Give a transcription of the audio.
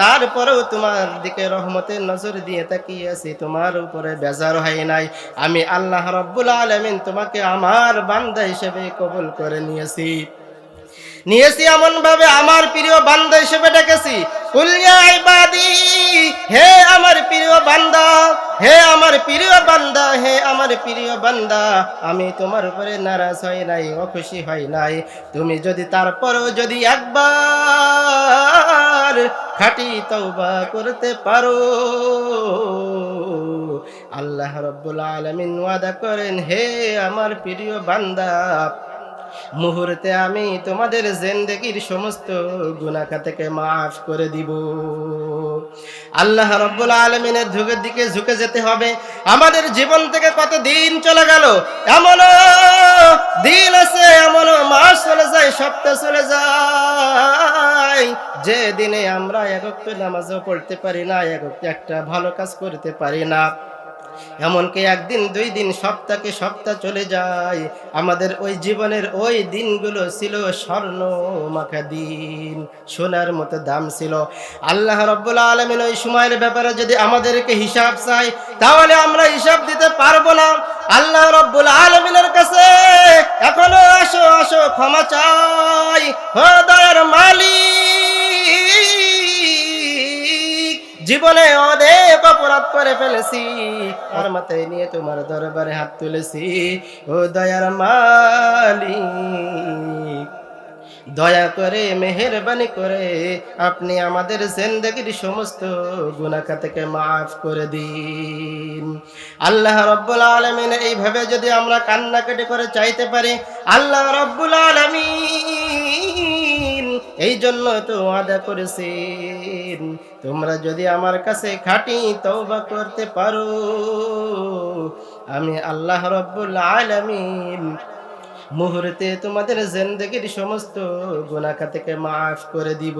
তারপরেও তোমার দিকে রহমতের নজর দিয়ে তাকিয়ে আছি। তোমার উপরে বেজার হয় নাই। আমি আল্লাহ রব্বুল আলমিন তোমাকে আমার বান্দা হিসেবে কবুল করে নিয়েছি। নিয়েছি এমন ভাবে আমার প্রিয় বান্দা হিসেবে ডেকেছি। হে আমার প্রিয় বান্দা, হে আমার প্রিয় বান্দা, হে আমার প্রিয় বান্দা, আমি তোমার উপরে নারাজ হয় নাই, অখুশি হয় নাই। তুমি যদি তারপরও যদি একবার খাটি তওবা করতে পারো। আল্লাহ রব্বুল আলামিন ওয়াদা করেন, হে আমার প্রিয় বান্দা, মুহূর্তে আমি তোমাদের জেন্দেগির সমস্ত গুনাখা থেকে মাফ করে দিব। আল্লাহ রব্বুল আলমিনের ঝুঁকের দিকে ঝুঁকে যেতে হবে। আমাদের জীবন থেকে কত দিন চলে গেল? এমনও যে দিনে আমরা একক নামাজও পড়তে পারি না একক একটা ভালো কাজ করতে পারি না। এমনকি একদিন, দুই দিন, সপ্তাহকে সপ্তাহ চলে যায়। আমাদের ওই জীবনের ওই দিনগুলো ছিল স্বর্ণ মাখা দিন, সোনার মতো দাম ছিল। আল্লাহ রব্বুল আলমিন ওই সময়ের ব্যাপারে যদি আমাদেরকে হিসাব চাই, তাহলে আমরা হিসাব দিতে পারব না। আল্লাহ রব্বুল আলমিনের কাছে এখনও আসো আসো, ক্ষমা চাই। ও দয়ার মালিক জীবনে অনেক অপরাধ করে ফেলেছি। আর মাথায় নিয়ে তোমার দরবারে হাত তুলেছি। ও দয়ার মালিক, দয়া করে মেহেরবানি করে আপনি আমাদের জিন্দগির সমস্ত গুনাহা থেকে মাফ করে দিন। আল্লাহ রব্বুল আলমিন এইভাবে যদি আমরা কান্নাকাটি করে চাইতে পারি, আল্লাহ রব্বুল আলমিন এই জন্য তো আদা করেছেন। তোমরা যদি আমার কাছে খাটি তওবা করতে পারো, আমি আল্লাহ রব্বুল আলামিন মুহূর্তে তোমাদের জেন্দেগির সমস্ত গুনাখা থেকে মাফ করে দিব।